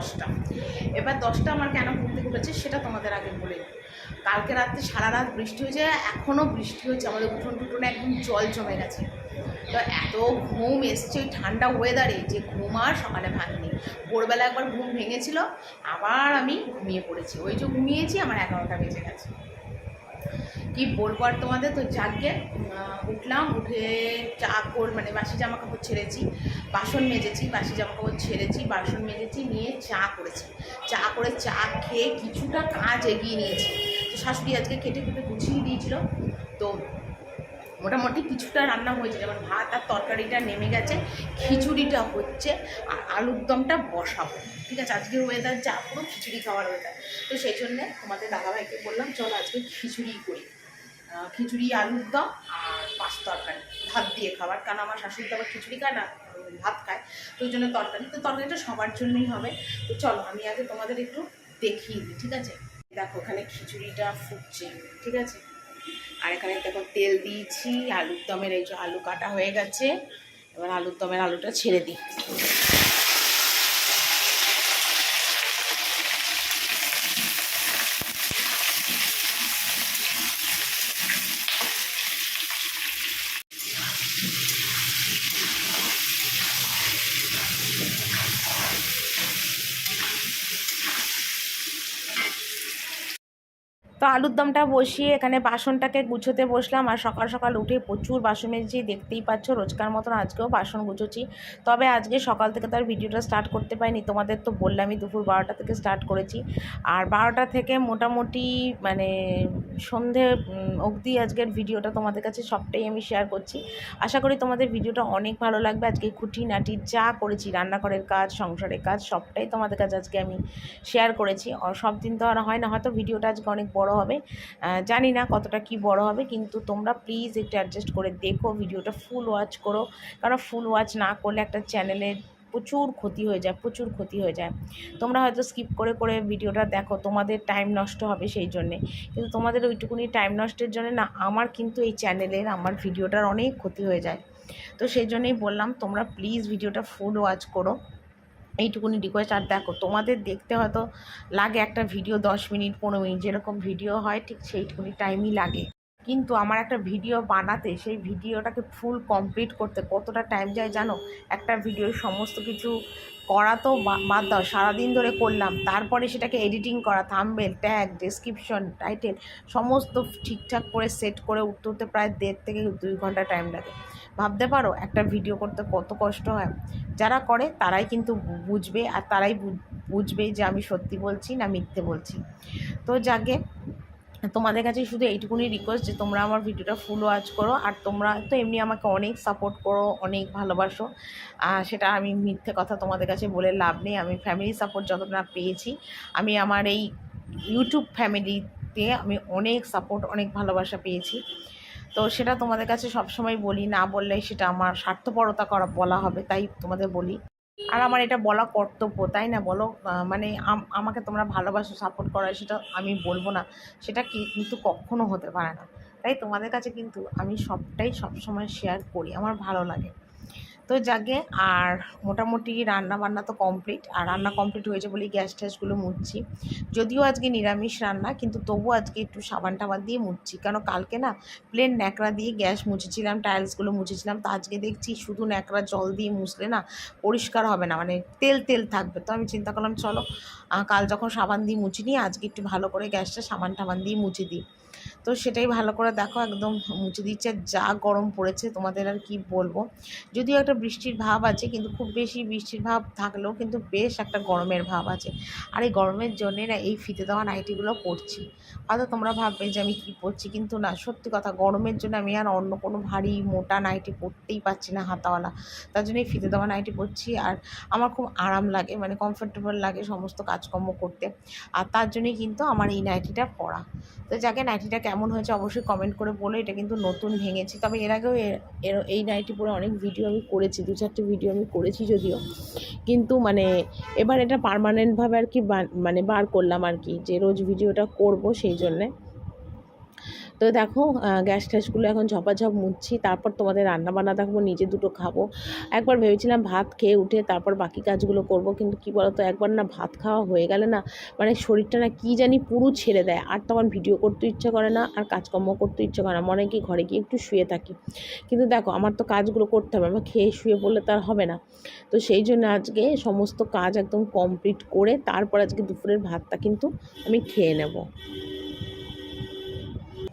দশটা। এবার দশটা আমার কেন ঘুম থেকে উঠেছে সেটা তোমাদের আগে বলে। কালকে রাত্রে সারা রাত বৃষ্টি হয়েছে, এখনও বৃষ্টি হচ্ছে আমাদের উঠোন টুটোনে একদম জল জমে গেছে। তো এত ঘুম এসছে, ওই ঠান্ডা ওয়েদারে যে ঘুম আর সকালে ভাঙনি। ভোরবেলা একবার ঘুম ভেঙেছিল, আবার আমি ঘুমিয়ে পড়েছি। ওই যে ঘুমিয়েছি, আমার এগারোটা বেজে গেছে। কি বলব আর তোমাদের? তো যাকে উঠলাম, উঠে চা কর মানে বাসি জামা কাপড় ছেড়েছি, বাসন মেজেছি, বাসি জামা কাপড় ছেড়েছি, বাসন মেজেছি, নিয়ে চা করেছি। চা করে চা খেয়ে কিছুটা কাজ এগিয়ে নিয়েছি। তো শাশুড়ি আজকে কেটে কেটে গুছিয়ে দিয়েছিল। তো মোটামুটি কিছুটা রান্না হয়েছে, যেমন ভাত আর তরকারিটা নেমে গেছে, খিচুড়িটা হচ্ছে, আর আলুর দমটা বসাবো। ঠিক আছে, আজকে ওয়েদার যা পুরো খিচুড়ি খাওয়ার ওয়েদার তো সেই জন্যে তোমাদের দাদাভাইকে বললাম, চল আজকে খিচুড়ি করি। খিচুড়ি, আলুর দম আর পাঁচ তরকারি। ভাত দিয়ে খাবার, কারণ আমার শাশুড়ি তো আবার খিচুড়ি খায় না, ভাত খায়, তো ওই জন্য তরকারি। তো তরকারিটা সবার জন্যই হবে। তো চলো, আমি আগে তোমাদের একটু দেখিয়ে দিই, ঠিক আছে? দেখো, ওখানে খিচুড়িটা ফুটছে, ঠিক আছে? আর এখানে দেখো তেল দিয়েছি, আলুর দমের এই যে আলু কাটা হয়ে গেছে, এবার আলুর দমের আলুটা ছেড়ে দিই। আলুর দমটা বসিয়ে এখানে বাসনটাকে গুছোতে বসলাম। আর সকাল সকাল উঠে প্রচুর বাসন মেজেছি, দেখতেই পাচ্ছ, রোজকার মতন আজকেও বাসন গুছোছি তবে আজকে সকাল থেকে তো আর ভিডিওটা স্টার্ট করতে পারিনি, তোমাদের তো বললামই দুপুর বারোটা থেকে স্টার্ট করেছি। আর বারোটা থেকে মোটামুটি মানে সন্ধে অবধি আজকের ভিডিওটা তোমাদের কাছে সবটাই আমি শেয়ার করছি। আশা করি তোমাদের ভিডিওটা অনেক ভালো লাগবে। আজকে খুঁটিনাটি যা করেছি, রান্নাঘরের কাজ, সংসারের কাজ, সবটাই তোমাদের কাছে আজকে আমি শেয়ার করেছি। সব দিন তো আর হয় না, হয়তো ভিডিওটা আজকে অনেক বড় হবে। জানি না কতটা কি বড় হবে, কিন্তু তোমরা প্লিজ একটু অ্যাডজাস্ট করে দেখো, ভিডিওটা ফুল ওয়াচ করো। কারণ ফুল ওয়াচ না করলে একটা চ্যানেলের প্রচুর ক্ষতি হয়ে যায়, প্রচুর ক্ষতি হয়ে যায়। তোমরা হয়তো স্কিপ করে করে ভিডিওটা দেখো, তোমাদের টাইম নষ্ট হবে সেই জন্যে। কিন্তু তোমাদের ওইটুকুনি টাইম নষ্টের জন্য না, আমার কিন্তু এই চ্যানেলের আমার ভিডিওটার অনেক ক্ষতি হয়ে যায়। তো সেই জন্যই বললাম, তোমরা প্লিজ ভিডিওটা ফুল ওয়াচ করো। এইটুকুনি রিকোয়েস্ট আর দেখো, তোমাদের দেখতে হয়তো লাগে একটা ভিডিও দশ মিনিট, পনেরো মিনিট যেরকম ভিডিও হয়, ঠিক সেইটুকুনি টাইমই লাগে। কিন্তু আমার একটা ভিডিও বানাতে, সেই ভিডিওটাকে ফুল কমপ্লিট করতে কতটা টাইম যায় জানো? একটা ভিডিওর সমস্ত কিছু করা তো বাদ দাও, সারাদিন ধরে করলাম, তারপরে সেটাকে এডিটিং করা থাম্বেল ট্যাগ ডেসক্রিপশন টাইটেল সমস্ত ঠিকঠাক করে সেট করে উঠতে উঠতে প্রায় দেড় থেকে দুই ঘণ্টা টাইম লাগে। ভাবতে পারো, একটা ভিডিও করতে কত কষ্ট হয়। যারা করে তারাই কিন্তু বুঝবে আর তারাই বুঝবে যে আমি সত্যি বলছি না মিথ্যে বলছি। তো যাকে, তোমাদের কাছে শুধু এইটুকুনি রিকোয়েস্ট যে তোমরা আমার ভিডিওটা ফুল ওয়াচ করো আর তোমরা তো এমনি আমাকে অনেক সাপোর্ট করো, অনেক ভালোবাসো। সেটা আমি মিথ্যে কথা তোমাদের কাছে বলে লাভ নেই। আমি ফ্যামিলি সাপোর্ট যতটা পেয়েছি। আমি আমার এই ইউটিউব ফ্যামিলিতে আমি অনেক সাপোর্ট অনেক ভালোবাসা পেয়েছি। তো সেটা তোমাদের কাছে সবসময় বলি, না বললে সেটা আমার স্বার্থপরতা করা বলা হবে, তাই তোমাদের বলি। আর আমার এটা বলা কর্তব্য, তাই না বলো? মানে আমাকে তোমরা ভালোবাসো সাপোর্ট করা, সেটা আমি বলব না। সেটা কি, কিন্তু কখনো হতে পারে না। তাই তোমাদের কাছে কিন্তু আমি সবটাই সবসময় শেয়ার করি, আমার ভালো লাগে। তো যাকে আর মোটামুটি রান্না বান্না তো কমপ্লিট আর রান্না কমপ্লিট হয়েছে বলেই গ্যাস ট্যাসগুলো মুছছি যদিও আজকে নিরামিষ রান্না, কিন্তু তবু আজকে একটু সাবান টাবান দিয়ে মুছছি কেন কালকে না প্লেন ন্যাকড়া দিয়ে গ্যাস মুছেছিলাম টাইলসগুলো মুছেছিলাম, তো আজকে দেখছি শুধু ন্যাকড়া জল দিয়ে মুছলে না পরিষ্কার হবে না মানে তেল তেল থাকবে। তো আমি চিন্তা করলাম, চলো কাল যখন সাবান দিয়ে মুছি নিই আজকে একটু ভালো করে গ্যাসটা সাবান টাবান দিয়ে মুছে দিই। তো সেটাই ভালো করে দেখো, একদম মুছে দিচ্ছে, যা গরম পড়েছে, তোমাদের আর কি বলব। যদিও একটা বৃষ্টির ভাব আছে, কিন্তু খুব বেশি বৃষ্টির ভাব থাকলেও কিন্তু বেশ একটা গরমের ভাব আছে। আর এই গরমের জন্যে না এই ফিতে দেওয়া নাইটিগুলো পরছি। হয়তো তোমরা ভাববে যে আমি কী পরছি, কিন্তু না, সত্যি কথা, গরমের জন্য আমি আর অন্য কোনো ভারী মোটা নাইটি পরতেই পারছি না হাতাওয়ালা। তার জন্য এই ফিতে দেওয়া নাইটি পরছি আর আমার খুব আরাম লাগে মানে কমফোর্টেবল লাগে সমস্ত কাজকর্ম করতে। আর তার জন্যই কিন্তু আমার এই নাইটিটা পরা। তো যাকে নাইটিটা কেমন হয়েছে অবশ্যই কমেন্ট করে বলো, এটা কিন্তু নতুন ভেঙেছি। তবে এর আগেও এর- এই নাইটি পরে অনেক ভিডিও আমি করেছি, দু চারটে ভিডিও আমি করেছি যদিও। কিন্তু মানে এবার এটা পারমানেন্টভাবে আর কি মানে বার করলাম আর কি, যে রোজ ভিডিওটা করব সেই জন্যে। তো দেখো গ্যাস ট্যাসগুলো এখন ঝপাঝপ মুছছি তারপর তোমাদের রান্না বান্না দেখব নিজে দুটো খাব। একবার ভেবেছিলাম ভাত খেয়ে উঠে তারপর বাকি কাজগুলো করব, কিন্তু কি বলতো একবার না ভাত খাওয়া হয়ে গেলে না মানে শরীরটা না কি জানি পুরো ছেড়ে দেয়। আর তখন ভিডিও করতে ইচ্ছা করে না, আর কাজকর্ম করতে ইচ্ছা করে না। মনে কি ঘরে গিয়ে একটু শুয়ে থাকি। কিন্তু দেখো, আমার তো কাজগুলো করতে হবে, আমার খেয়ে শুয়ে পড়লে তো আর হবে না। তো সেই জন্য আজকে সমস্ত কাজ একদম কমপ্লিট করে, তারপর আজকে দুপুরের ভাতটা কিন্তু আমি খেয়ে নেব।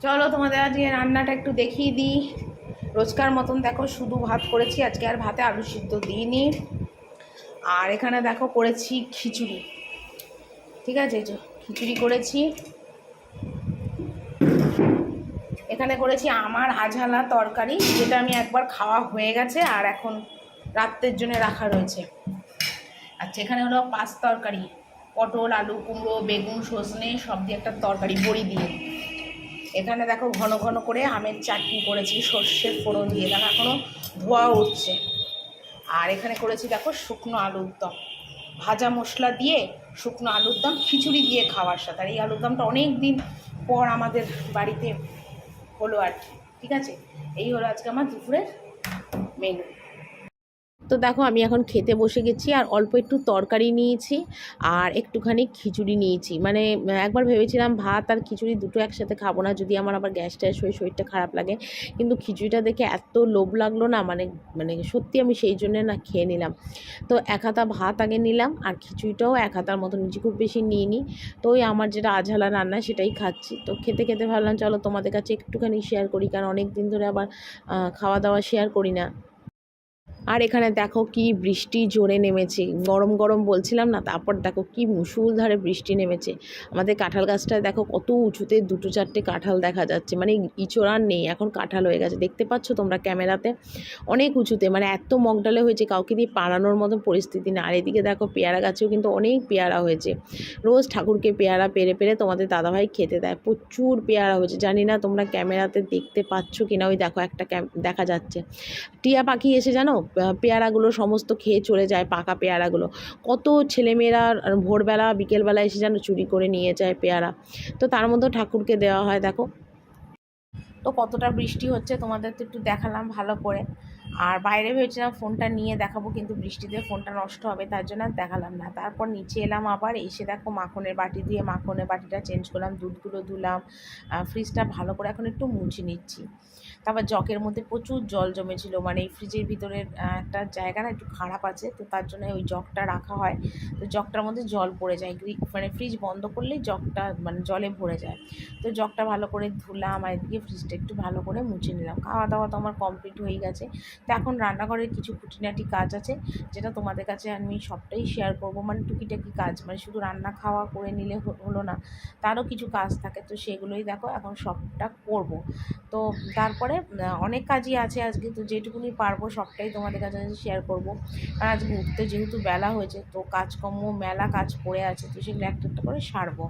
চলো তোমাদের আজকে রান্নাটা একটু দেখিয়ে দিই। রোজকার মতন দেখো, শুধু ভাত করেছি, আজকে আর ভাতে আলু সিদ্ধ দিইনি। আর এখানে দেখো করেছি খিচুড়ি। ঠিক আছে খিচুড়ি করেছি। এখানে করেছি আমার আঝালা তরকারি, যেটা আমি একবার খাওয়া হয়ে গেছে আর এখন রাত্রের জন্য রাখা রয়েছে। আচ্ছা এখানে হলো পাঁচ তরকারি। পটল, আলু কুমড়ো, বেগুন, সজনে, সব দিয়ে একটা তরকারি, বড়ি দিয়ে। এখানে দেখো ঘন ঘন করে আমের চাটনি করেছি, সর্ষের ফোড়ন দিয়ে। দেখো এখনও ধোয়া উঠছে। আর এখানে করেছি দেখো শুকনো আলুর দম। ভাজা মশলা দিয়ে শুকনো আলুর দম, খিচুড়ি দিয়ে খাওয়ার সাথে। আর এই আলুর দমটা অনেক দিন পর আমাদের বাড়িতে হলো আর কি। ঠিক আছে? এই হলো আজকে আমার দুপুরের মেনু তো দেখো আমি এখন খেতে বসে গেছি আর অল্প একটু তরকারি নিয়েছি আর একটুখানি খিচুড়ি নিয়েছি। মানে একবার ভেবেছিলাম ভাত আর খিচুড়ি দুটো একসাথে খাব না, যদি আমার আবার গ্যাস ট্যাস হয়ে শরীরটা খারাপ লাগে। কিন্তু খিচুড়িটা দেখে এত লোভ লাগল না মানে মানে সত্যি আমি সেই জন্যে না খেয়ে নিলাম। তো এক হাতা ভাত আগে নিলাম আর খিচুড়িটাও এক হাতার মতো নিচে খুব বেশি নিয়ে নিই তো ওই আমার যেটা আঝালা রান্না সেটাই খাচ্ছি। তো খেতে খেতে ভাবলাম, চলো তোমাদের কাছে একটুখানি শেয়ার করি, কারণ অনেক দিন ধরে আবার খাওয়া দাওয়া শেয়ার করি না। আর এখানে দেখো কি বৃষ্টি জোরে নেমেছে। গরম গরম বলছিলাম না, তারপর দেখো কি মুসুলধারে বৃষ্টি নেমেছে। আমাদের কাঁঠাল গাছটায় দেখো কত উঁচুতে দুটো চারটে কাঁঠাল দেখা যাচ্ছে। মানে ইচড় আর নেই, এখন কাঁঠাল হয়ে গেছে। দেখতে পাচ্ছ তোমরা ক্যামেরাতে? অনেক উঁচুতে মানে এত মগডালে হয়েছে, কাউকে দিয়ে পাড়ানোর মতো পরিস্থিতি না। আর এদিকে দেখো পেয়ারা গাছেও কিন্তু অনেক পেয়ারা হয়েছে। রোজ ঠাকুরকে পেয়ারা পেরে পেরে তোমাদের দাদাভাই খেতে দেয়। প্রচুর পেয়ারা হয়েছে। জানি না তোমরা ক্যামেরাতে দেখতে পাচ্ছ কিনা, ওই দেখো একটা দেখা যাচ্ছে। টিয়া পাখি এসে জানো? পেয়ারাগুলো সমস্ত খেয়ে চলে যায়, পাকা পেয়ারাগুলো। কত ছেলেমেয়েরা ভোরবেলা, বিকেলবেলা এসে যেন চুরি করে নিয়ে যায় পেয়ারা। তো তার মধ্যেও ঠাকুরকে দেওয়া হয়, দেখো। তো কতটা বৃষ্টি হচ্ছে তোমাদের তো একটু দেখালাম ভালো করে। আর বাইরে ভেবেছিলাম ফোনটা নিয়ে দেখাবো, কিন্তু বৃষ্টিতে ফোনটা নষ্ট হবে, তার জন্য আর দেখালাম না। তারপর নিচে এলাম আবার, এসে দেখো মাখনের বাটি দিয়ে মাখনের বাটিটা চেঞ্জ করলাম, দুধগুলো ধুলাম। ফ্রিজটা ভালো করে এখন একটু মুছে নিচ্ছি। তারপর জকের মধ্যে প্রচুর জল জমেছিল। মানে এই ফ্রিজের ভিতরের একটা জায়গা না একটু খারাপ আছে, তো তার জন্য ওই জগটা রাখা হয়। তো জগটার মধ্যে জল পড়ে যায়। মানে ফ্রিজ বন্ধ করলেই জগটা মানে জলে ভরে যায়। তো জগটা ভালো করে ধুলাম, আর এদিকে ফ্রিজটা একটু ভালো করে মুছে নিলাম। খাওয়া দাওয়া তো আমার কমপ্লিট হয়ে গেছে। তো এখন রান্নাঘরের কিছু খুঁটিনাটি কাজ আছে, যেটা তোমাদের কাছে আমি সবটাই শেয়ার করব। মানে টুকিটাকি কাজ মানে শুধু রান্না খাওয়া করে নিলে হলো না, তারও কিছু কাজ থাকে। তো সেগুলোই দেখো, এখন সবটা করব। তো তারপরে অনেক কাজই আছে আজকে, তো যেটুকুনি পারব সবটাই তোমাদের কাছে শেয়ার করব। আর আজকে উঠতে যেহেতু বেলা হয়েছে, তো কাজকর্ম, মেলা কাজ পড়ে আছে, তো সেগুলো একটা একটা করে সারবো।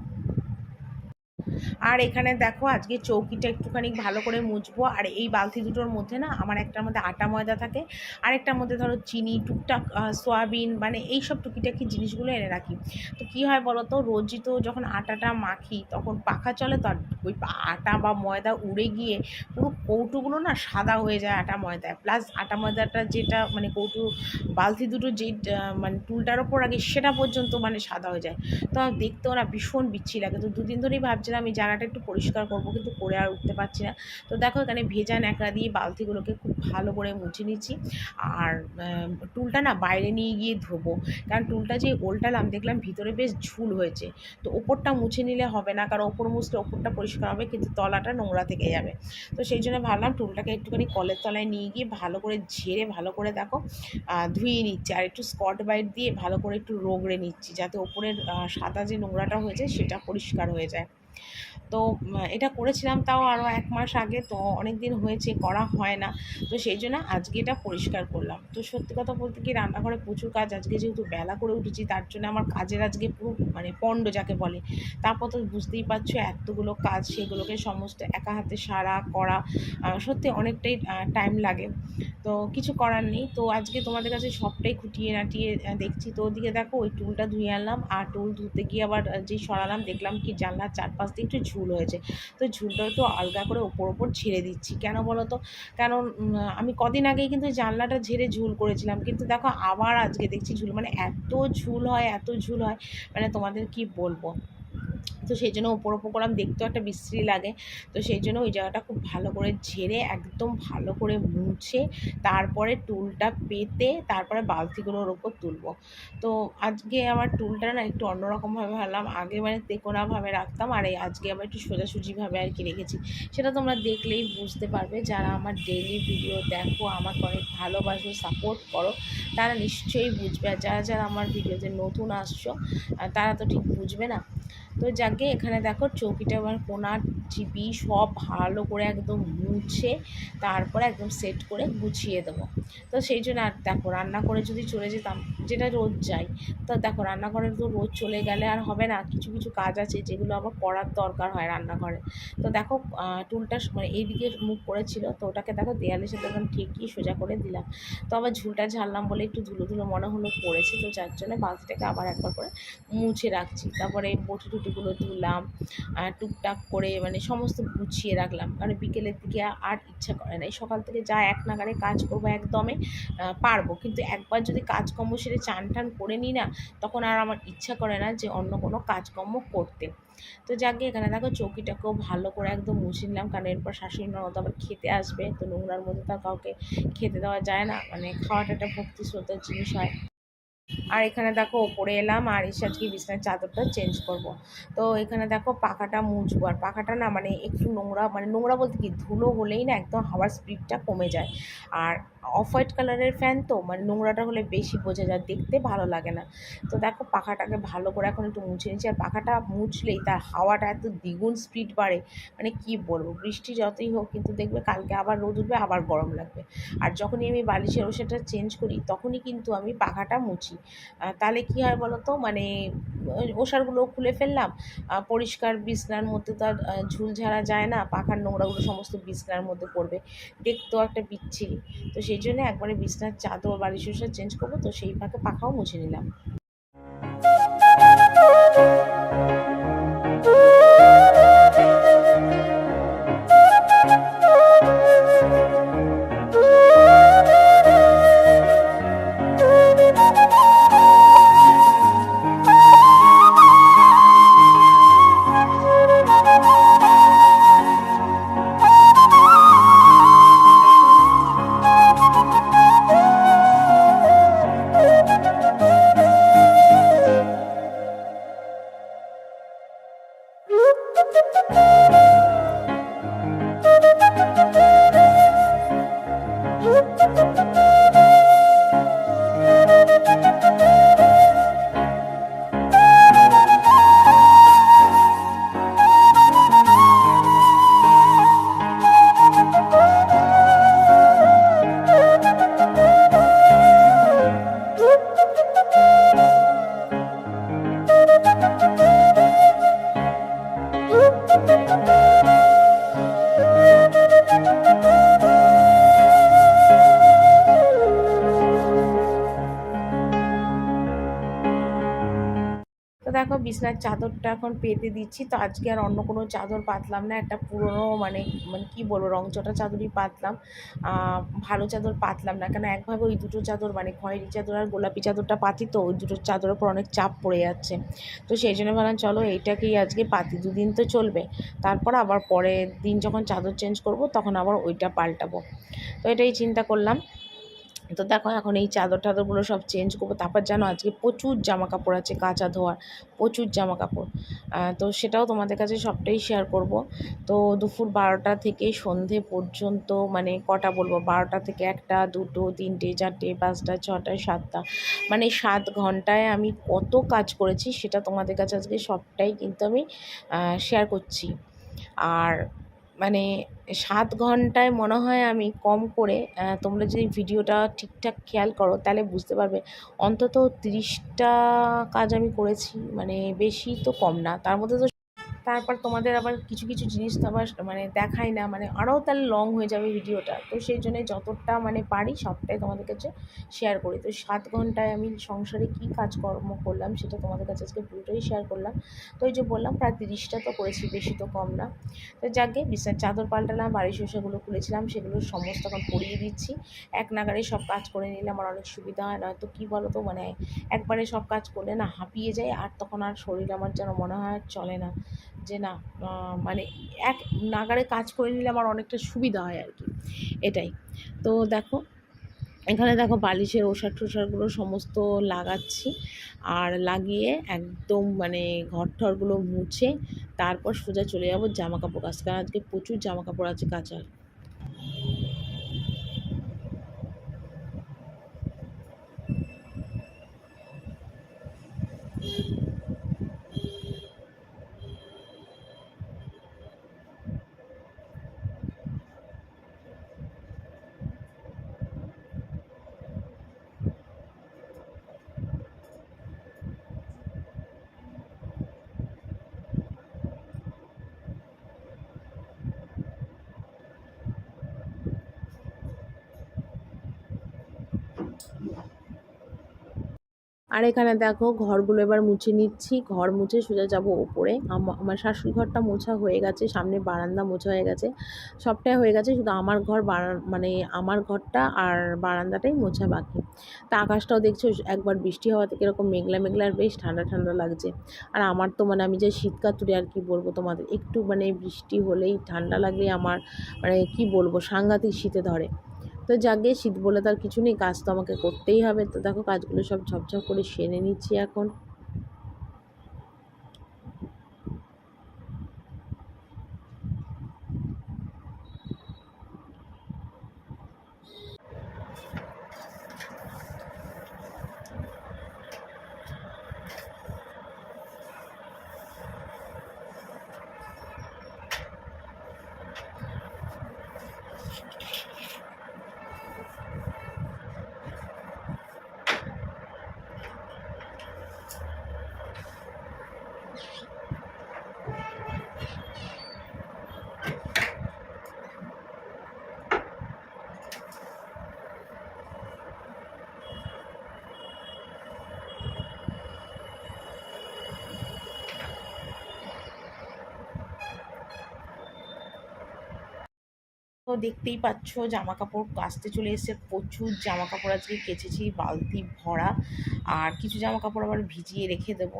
আর এখানে দেখো আজকে চৌকিটা একটুখানি ভালো করে মুছবো। আর এই বালতি দুটোর মধ্যে না আমার একটার মধ্যে আটা ময়দা থাকে, আরেকটার মধ্যে ধরো চিনি, টুকটাক সয়াবিন মানে এই সব টুকিটাকি জিনিসগুলো এনে রাখি। তো কী হয় বলো তো রোজই তো যখন আটাটা মাখি তখন পাখা চলে তো ওই আটা বা ময়দা উড়ে গিয়ে পুরো কৌটোগুলো না সাদা হয়ে যায় আটা ময়দায়। প্লাস আটা ময়দাটা যেটা মানে কৌটো, বালতি দুটো যে মানে টুলটার ওপর আগে সেটা পর্যন্ত মানে সাদা হয়ে যায়। তো দেখতেও না ভীষণ বিচ্ছি লাগে। তো দুদিন ধরেই ভাবছিলাম এই জায়গাটা একটু পরিষ্কার করব, কিন্তু করে আর উঠতে পারছি না। তো দেখো এখানে ভেজা ন্যাকড়া দিয়ে বালতিগুলোকে খুব ভালো করে মুছে নিচ্ছি। আর টুলটা না বাইরে নিয়ে গিয়ে ধোবো। কারণ টুলটা যে ওল্টালাম দেখলাম ভিতরে বেশ ঝুল হয়েছে। তো ওপরটা মুছে নিলে হবে না, কারণ ওপর মুছলে ওপরটা পরিষ্কার হবে, কিন্তু তলাটা নোংরা থেকে যাবে। তো সেই জন্য ভাবলাম টুলটাকে একটুখানি কলের তলায় নিয়ে গিয়ে ভালো করে ঝেড়ে, ভালো করে দেখো ধুয়ে নিচ্ছি। আর একটু স্কট বাইট দিয়ে ভালো করে একটু রোগড়ে নিচ্ছি, যাতে ওপরের সাদা যে নোংরাটা হয়েছে, সেটা পরিষ্কার হয়ে যায়। তো এটা করেছিলাম তাও আরও এক মাস আগে, তো অনেক দিন হয়েছে, করা হয় না। তো সেই জন্য আজকে এটা পরিষ্কার করলাম। তো সত্যি কথা বলতে কি, রান্নাঘরে প্রচুর কাজ। আজকে যেহেতু বেলা করে উঠেছি, তার জন্য আমার কাজের আজকে পুরো মানে পণ্ড যাকে বলে। তারপর তো বুঝতেই পারছ, এতগুলো কাজ, সেগুলোকে সমস্ত একা হাতে সারা করা সত্যি অনেকটাই টাইম লাগে। তো কিছু করার নেই। তো আজকে তোমাদের কাছে সবটাই খুঁটিয়ে নাটিয়ে দেখছি। তো ওদিকে দেখো, ওই টুলটা ধুয়ে আনলাম। আর টুল ধুতে গিয়ে আবার যেই সরালাম, দেখলাম কি জানলার চারপাশ পাশ একটু ঝুল হয়েছে। তো ঝুলটা একটু আলগা করে ওপর ওপর ছেড়ে দিচ্ছি। কেন বলো তো কারণ আমি কদিন আগেই কিন্তু জানলাটা ঝেড়ে ঝুল করেছিলাম। কিন্তু দেখো, আবার আজকে দেখছি ঝুল। মানে এত ঝুল হয়, এত ঝুল হয়। মানে তোমাদের কি বলব? তো সেই জন্য ওপর ওপর করলাম দেখতেও একটা বিশ্রী লাগে। তো সেই জন্য ওই জায়গাটা খুব ভালো করে ঝেড়ে, একদম ভালো করে মুছে, তারপরে টুলটা পেতে, তারপরে বালতিগুলোর ওপর তুলবো। তো আজকে আমার টুলটা না একটু অন্যরকমভাবে ভাবলাম, আগে মানে তেকোনাভাবে রাখতাম আর এই আজকে আবার একটু সোজাসুজিভাবে আর কি রেখেছি। সেটা তোমরা দেখলেই বুঝতে পারবে, যারা আমার ডেইলি ভিডিও দেখো, আমাকে অনেক ভালোবাসো সাপোর্ট করো, তারা নিশ্চয়ই বুঝবে। আর যারা যারা আমার ভিডিওতে নতুন আসছো তারা তো ঠিক বুঝবে না। তো যাকে এখানে দেখো চৌকিটা আমার কোনার চিপি সব ভালো করে একদম মুছে তারপরে একদম সেট করে গুছিয়ে দেবো। তো সেই জন্য আর দেখো রান্না করে যদি চলে যেতাম, যেটা রোজ যাই, তো দেখো রান্নাঘরে তো রোজ চলে গেলে আর হবে না, কিছু কিছু কাজ আছে যেগুলো আবার করার দরকার হয় রান্নাঘরে। তো দেখো টুলটা মানে এইদিকে মুখ করেছিল, তো ওটাকে দেখো দেয়ালের সাথে একদম ঠিকই সোজা করে দিলাম। তো আবার ঝুলটা ঝাড়লাম বলে একটু ধুলো ধুলো মনে হলো পড়েছে, তো যার জন্য বালতিটাকে আবার একবার করে মুছে রাখছি। তারপরে বটি টুটিগুলো তুললাম আর টুকটাক করে মানে সমস্ত গুছিয়ে রাখলাম। কারণ বিকেলের দিকে আর ইচ্ছা করে না। এই সকাল থেকে যা এক নাগারে কাজ করব একদমে পারব। কিন্তু একবার যদি কাজকর্ম সেরে চান টান করে নিই না, তখন আর আমার ইচ্ছা করে না যে অন্য কোনো কাজকর্ম করতে। তো যাকে এখানে দেখো চৌকিটাকেও ভালো করে একদম মুছে নিলাম। কারণ এরপর শাশুড়ি ননদ আবার খেতে আসবে। তো নোংরার মধ্যে তো আর কাউকে খেতে দেওয়া যায় না। মানে খাওয়াটা একটা ভক্তি শ্রদ্ধার জিনিস হয়। আর এখানে দেখো ওপরে এলাম আর এসে আজকে বিছানার চাদরটা চেঞ্জ করব। তো এখানে দেখো পাখাটা মুছবো। আর পাখাটা না মানে একটু নোংরা মানে নোংরা বলতে কি ধুলো হলেই না একদম হাওয়ার স্পিডটা কমে যায়। আর অফ হোয়াইট কালারের ফ্যান তো মানে নোংরাটা হলে বেশি বোঝা যায়, দেখতে ভালো লাগে না। তো দেখো পাখাটাকে ভালো করে এখন একটু মুছে নিচ্ছি। আর পাখাটা মুছলেই তার হাওয়াটা এত দ্বিগুণ স্পিড বাড়ে মানে কি বলব? বৃষ্টি যতই হোক, কিন্তু দেখবে কালকে আবার রোদ উঠবে, আবার গরম লাগবে। আর যখনই আমি বালিশের ওষাটা চেঞ্জ করি, তখনই কিন্তু আমি পাখাটা মুছি। তাহলে কি হয় বলো তো মানে ওষারগুলো খুলে ফেললাম পরিষ্কার বিছনার মধ্যে তো আর ঝুলঝাড়া ঝুল ঝাড়া যায় না, পাখার নোংরাগুলো সমস্ত বিছনার মধ্যে পড়বে। দেখতেও একটা বিচ্ছিরি। তো সেই জন্য একবারে বিছনার চাদর বাড়ি শসার চেঞ্জ করব, তো সেই ফাঁকে পাখাও মুছে নিলাম। তো বিছনার চাদরটা এখন পেতে দিচ্ছি। তো আজকে আর অন্য কোনো চাদর পাতলাম না, একটা পুরনো মানে মানে কী বলব রংচটা চাদরই পাতলাম। ভালো চাদর পাতলাম না, কেন একভাবে ওই দুটো চাদর মানে খয়েরি চাদর আর গোলাপি চাদরটা পাতি তো, ওই দুটো চাদরের উপর অনেক চাপ পড়ে যাচ্ছে। তো সেই জন্য ভাবলাম, চলো এইটাকেই আজকে পাতি, দুদিন তো চলবে। তারপর আবার পরের দিন যখন চাদর চেঞ্জ করব, তখন আবার ওইটা পাল্টাবো। তো এটাই চিন্তা করলাম। তো দেখো এখন এই চাদর টাদরগুলো সব চেঞ্জ করব। তারপর জানো আজকে প্রচুর জামা কাপড় আছে, কাঁচা ধোয়ার, প্রচুর জামা কাপড় তো সেটাও তোমাদের কাছে সবটাই শেয়ার করব। তো দুপুর বারোটা থেকে সন্ধে পর্যন্ত মানে কটা বলব? বারোটা থেকে একটা, দুটো, তিনটে, চারটে, পাঁচটা, ছটা, সাতটা। মানে সাত ঘন্টায় আমি কত কাজ করেছি সেটা তোমাদের কাছে আজকে সবটাই কিন্তু আমি শেয়ার করছি। আর মানে সাত ঘন্টায় মনে হয় আমি কম করে তোমরা যদি ভিডিওটা ঠিকঠাক খেয়াল করো তাহলে বুঝতে পারবে। অন্তত তিরিশটা কাজ আমি করেছি মানে বেশি তো কম না। তার মধ্যে তো তারপর তোমাদের আবার কিছু কিছু জিনিস তো আবার মানে দেখাই না মানে আরও তাহলে লং হয়ে যাবে ভিডিওটা। তো সেই জন্য যতটা মানে পারি সবটাই তোমাদের কাছে শেয়ার করি। তো সাত ঘন্টায় আমি সংসারে কী কাজকর্ম করলাম সেটা তোমাদের কাছে আজকে পুরোটাই শেয়ার করলাম। তো ওই যে বললাম, প্রায় তিরিশটা তো করেছি, বেশি তো কম না। তো যাকে বিছানার চাদর পাল্টালাম বাড়ির শসাগুলো খুলেছিলাম, সেগুলো সমস্ত এখন পরিয়ে দিচ্ছি। এক নাগারে সব কাজ করে নিলে আমার অনেক সুবিধা হয়, নয়তো কী বলো তো মানে একবারে সব কাজ করলে না হাঁপিয়ে যায়, আর তখন আর শরীর আমার যেন মনে হয় চলে না। যে না মানে এক নাগারে কাজ করে নিলে আমার অনেকটা সুবিধা হয় আর কি। এটাই। তো দেখো, এখানে দেখো বালিশের ওষার টোষারগুলো সমস্ত লাগাচ্ছি। আর লাগিয়ে একদম মানে ঘর ঠরগুলো মুছে তারপর সোজা চলে যাব জামা কাপড় কাচতে। কারণ আজকে প্রচুর জামা কাপড় আছে কাচার। আর এখানে দেখো ঘরগুলো এবার মুছে নিচ্ছি। ঘর মুছে সোজা যাব ওপরে। আমার শাশুড়ি ঘরটা মোছা হয়ে গেছে, সামনে বারান্দা মোছা হয়ে গেছে। সবটাই হয়ে গেছে, শুধু আমার ঘর মানে আমার ঘরটা আর বারান্দাটাই মোছা বাকি। তা আকাশটাও দেখছ, একবার বৃষ্টি হওয়াতে কীরকম মেঘলা মেঘলা আর বেশ ঠান্ডা ঠান্ডা লাগছে। আর আমার তো মানে আমি যে শীতকাতুরে আর কি বলব তোমাদের, একটু মানে বৃষ্টি হলেই ঠান্ডা লাগলেই আমার মানে কি বলব, সাংঘাতিক শীতে ধরে। তো যাকে শীত বলে তার কিছু নেই, কাজ তো আমাকে করতেই হবে। তো দেখো কাজগুলো সব ঝপঝপ করে সেরে নিচ্ছি এখন। দেখতেই পাচ্ছ জামা কাপড় কাচতে চলে এসে প্রচুর জামা কাপড় আজকে কেচেছি, বালতি ভরা, আর কিছু জামা কাপড় আবার ভিজিয়ে রেখে দেব।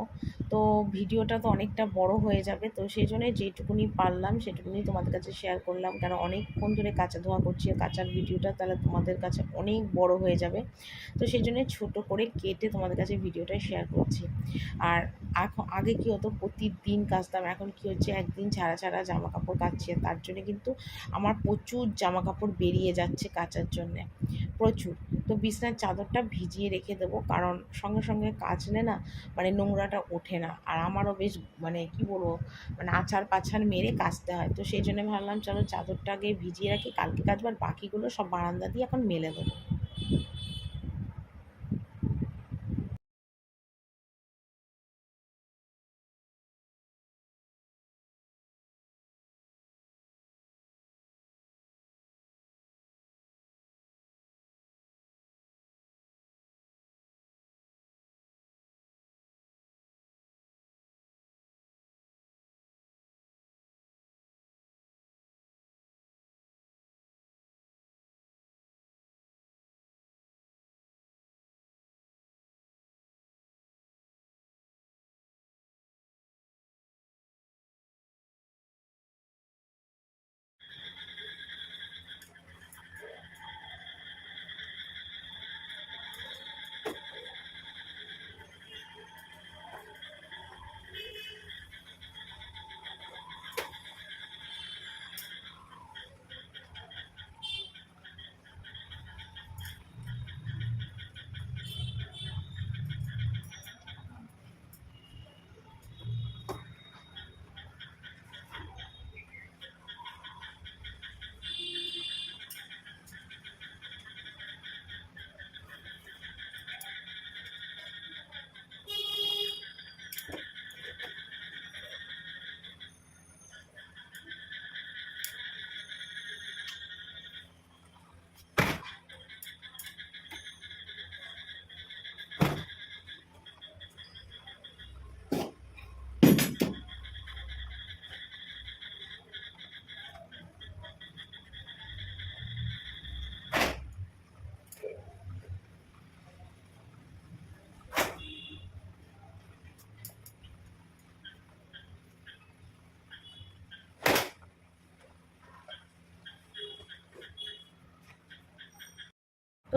তো ভিডিওটা তো অনেকটা বড় হয়ে যাবে। তো সেই জন্য যেটুকুনি পারলাম, সেটুকুনি তোমাদের কাছে শেয়ার করলাম। কারণ অনেকক্ষণ ধরে কাঁচা ধোয়া করছি কাঁচার ভিডিওটা তাহলে তোমাদের কাছে অনেক বড় হয়ে যাবে। তো সেই জন্য ছোটো করে কেটে তোমাদের কাছে ভিডিওটা শেয়ার করছি। আর এখন আগে কী হতো, প্রতিদিন কাচতাম, এখন কী হচ্ছে, একদিন ছাড়া ছাড়া জামা কাপড় কাচছে তার জন্য কিন্তু আমার প্রচুর জামা কাপড় বেরিয়ে যাচ্ছে কাচার জন্যে। প্রচুর। তো বিছনার চাদরটা ভিজিয়ে রেখে দেবো। কারণ সঙ্গে সঙ্গে কাচলে না মানে নোংরাটা ওঠে না। আর আমারও বেশ মানে কি বলব মানে আছার পাছার মেরে কাচতে হয়। তো সেই জন্য ভাবলাম, চলো চাদরটা আগে ভিজিয়ে রাখি। কালকে কাচবার বাকিগুলো সব বারান্দা দিয়ে এখন মেলে দেবো।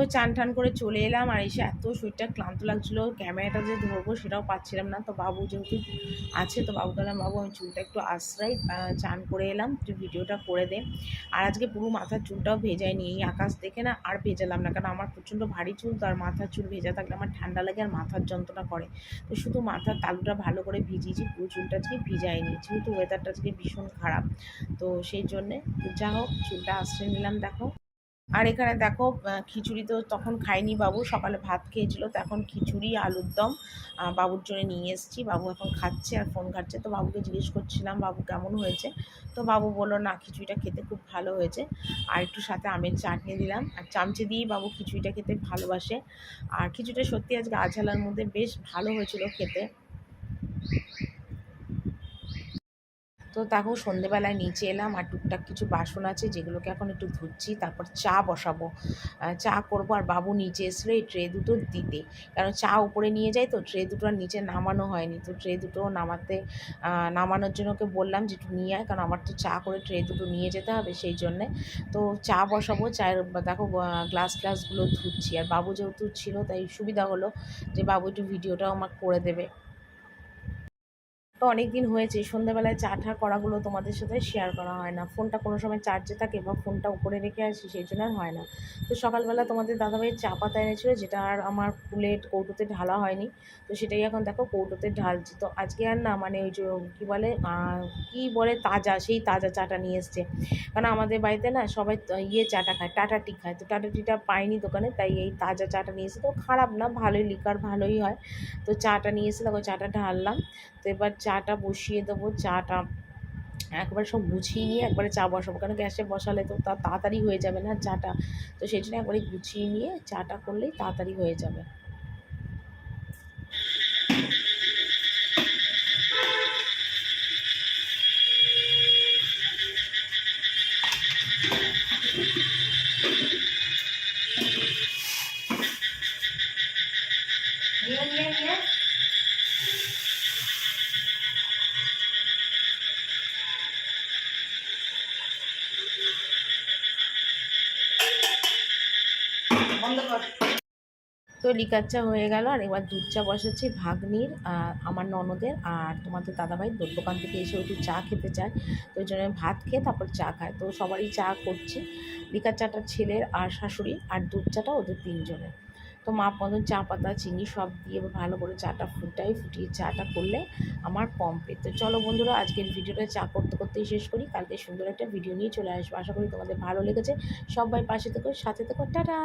তো চান টান করে চলে এলাম আর এসে এত শরীরটা ক্লান্ত লাগছিল ক্যামেরাটা যে ধরবো সেটাও পাচ্ছিলাম না। তো বাবু যেহেতু আছে, তো বাবু গেলাম বাবু, আমি চুলটা একটু আশ্রয় চান করে এলাম। তুই ভিডিওটা করে দে। আর আজকে পুরো মাথার চুলটাও ভেজায়নি, এই আকাশ দেখে না আর ভেজালাম না, কারণ আমার প্রচণ্ড ভারী চুল, তো আর মাথার চুল ভেজা থাকলে আমার ঠান্ডা লাগে আর মাথার যন্ত্রণা করে। তো শুধু মাথার তালুটা ভালো করে ভিজিয়েছি, পুরো চুলটা আজকে ভিজায়নি, যেহেতু ওয়েদারটা আজকে ভীষণ খারাপ। তো সেই জন্যে যা হোক চুলটা আশ্রয় নিলাম, দেখো। আর এখানে দেখো খিচুড়ি তো তখন খাইনি বাবু, সকালে ভাত খেয়েছিল, তো এখন খিচুড়ি, আলুর দম বাবুর জন্য নিয়ে এসেছি। বাবু এখন খাচ্ছে আর ফোন ঘাটছে, তো বাবুকে জিজ্ঞেস করছিলাম, বাবু, কেমন হয়েছে? তো বাবু বলল, না, খিচুড়িটা খেতে খুব ভালো হয়েছে। আর একটু সাথে আমের চাটনি দিলাম। আর চামচে দিয়েই বাবু খিচুড়িটা খেতে ভালোবাসে। আর খিচুড়িটা সত্যি আজকে আঝালার মধ্যে বেশ ভালো হয়েছিল খেতে। তো দেখো সন্ধেবেলায় নিচে এলাম আর টুকটাক কিছু বাসন আছে যেগুলোকে এখন একটু ধুচ্ছি, তারপর চা বসাবো। চা করব আর বাবু নিচে এসলো এই ট্রে দুটো দিতে। কারণ চা উপরে নিয়ে যাই তো, ট্রে দুটো আর নিচে নামানো হয়নি। তো ট্রে দুটো নামাতে নামানোর জন্য ওকে বললাম যে একটু নিয়ে আয়, কারণ আমার তো চা করে ট্রে দুটো নিয়ে যেতে হবে সেই জন্যে। তো চা বসাবো, চায়ের দেখো গ্লাস গ্লাসগুলো ধুচ্ছি। আর বাবু যেহেতু ছিল তাই সুবিধা হলো যে বাবু একটু ভিডিওটাও আমার করে দেবে। তো অনেক দিন হয়েছে, সন্ধ্যাবেলায় চা ঠা করাগুলো তোমাদের সাথে শেয়ার করা হয় না। ফোনটা কোনো সময় চার্জে থাকে বা ফোনটা উপরে রেখে আসি, সেই জন্য আর হয় না। তো সকালবেলা তোমাদের দাদাভাই চা পাতা এনেছিলো, যেটা আর আমার প্লেট কৌটোতে ঢালা হয়নি। তো সেটাই এখন দেখো কৌটোতে ঢালছি। তো আজকে আর না মানে ওই যে কী বলে কী বলে তাজা, সেই তাজা চাটা নিয়ে এসছে। কারণ আমাদের বাড়িতে না সবাই ইয়ে চাটা খায়, টাটা টি খায়। তো টাটা টিটা পাইনি দোকানে, তাই এই তাজা চাটা নিয়ে এসে তো খারাপ না, ভালোই লিকার ভালোই হয়। তো চাটা নিয়ে এসে দেখো, চাটা ঢাললাম। তো এবার চাটা বসিয়ে দেবো, চাটা একবার সব গুছিয়ে নিয়ে একবারে চা বসাবো। কারণ গ্যাসে বসালে তো তা তাড়াতাড়ি হয়ে যাবে না চাটা? তো সেই জন্য একবারে গুছিয়ে নিয়ে চাটা করলেই তাড়াতাড়ি হয়ে যাবে। লিকার চা হয়ে গেল, আর এবার দুধ চা বসাচ্ছি ভাগ্নির আমার ননদের আর তোমাদের দাদাভাই দোকান থেকে এসে একটু চা খেতে চায়। তো ওই জন্য ভাত খেয়ে তারপর চা খায় তো সবারই চা করছি লিকার চাটা ছেলের আর শাশুড়ি আর দুধ চাটা ওদের তিনজনের। তো মা মতন চা পাতা, চিনি সব দিয়ে ভালো করে চাটা ফুটাই, ফুটিয়ে চাটা করলে আমার কমপ্লিট তো চলো বন্ধুরা, আজকের ভিডিওটা চা করতে করতেই শেষ করি। কালকে সুন্দর একটা ভিডিও নিয়ে চলে আসব। আশা করি তোমাদের ভালো লেগেছে। সবাই পাশে থেকো, সাথে থেকো, টাটা!